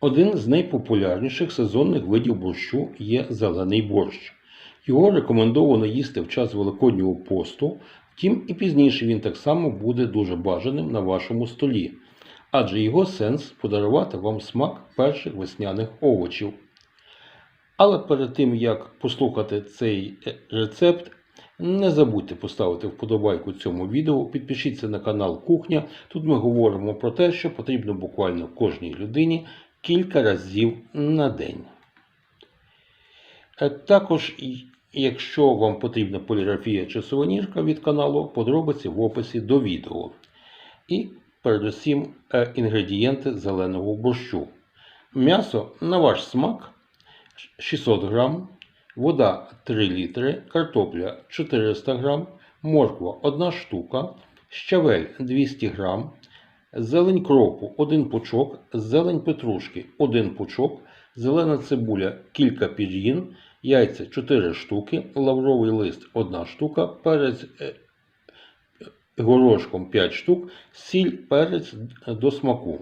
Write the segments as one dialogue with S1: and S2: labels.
S1: Один з найпопулярніших сезонних видів борщу є зелений борщ. Його рекомендовано їсти в час Великоднього посту, втім і пізніше він так само буде дуже бажаним на вашому столі, адже його сенс подарувати вам смак перших весняних овочів. Але перед тим як послухати цей рецепт, не забудьте поставити вподобайку цьому відео, підпишіться на канал Кухня. Тут ми говоримо про те, що потрібно буквально кожній людині кілька разів на день. Е, Також, якщо вам потрібна поліграфія чи сувенірка від каналу, подробиці в описі до відео. І передусім е, інгредієнти зеленого борщу. М'ясо на ваш смак 600 грам, вода 3 літри, картопля 400 грам, морква 1 штука, щавель 200 грам, зелень кропу 1 пучок, зелень петрушки 1 пучок, зелена цибуля кілька пір'їн, яйця 4 штуки, лавровий лист 1 штука, перець е, горошком 5 штук, сіль, перець до смаку.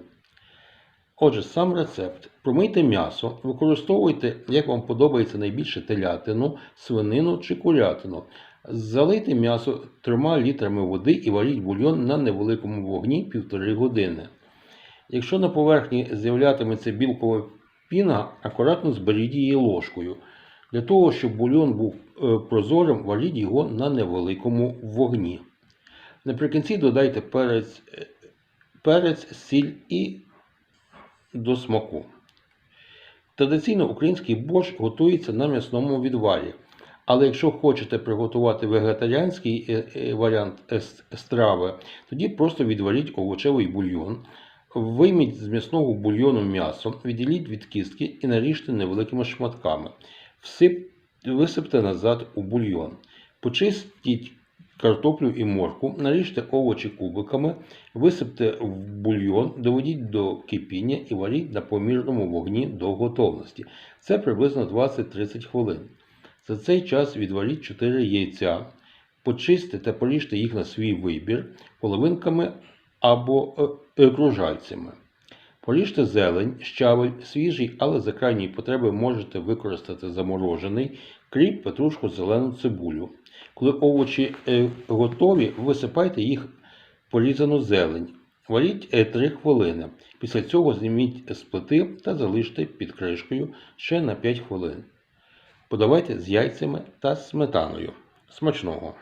S1: Отже, сам рецепт. Промийте м'ясо, використовуйте, як вам подобається найбільше телятину, свинину чи курятину. Залийте м'ясо 3 літрами води і варіть бульйон на невеликому вогні 1,5 години. Якщо на поверхні з'являтиметься білкова піна, акуратно зберіть її ложкою. Для того, щоб бульйон був е, прозорим, варіть його на невеликому вогні. Наприкінці додайте перець, е, перець сіль і до смаку. Традиційно український борщ готується на м'ясному відварі. Але якщо хочете приготувати вегетаріанський е, е, варіант страви, тоді просто відваріть овочевий бульйон, вийміть з м'ясного бульйону м'ясо, відділіть від кістки і наріжте невеликими шматками. Висипте назад у бульйон. Почистіть картоплю і морку, наріжте овочі кубиками, висипте в бульйон, доведіть до кипіння і варіть на помірному вогні до готовності. Це приблизно 20-30 хвилин. За цей час відваріть 4 яйця, почистите та поріжте їх на свій вибір половинками або е, е, кружальцями. Поріжте зелень, щавель, свіжий, але за крайньої потреби можете використати заморожений, кріп, петрушку, зелену цибулю. Коли овочі е, готові, висипайте їх порізану зелень. Варіть 3 хвилини. Після цього зніміть з плити та залиште під кришкою ще на 5 хвилин. Подавайте з яйцями та сметаною. Смачного!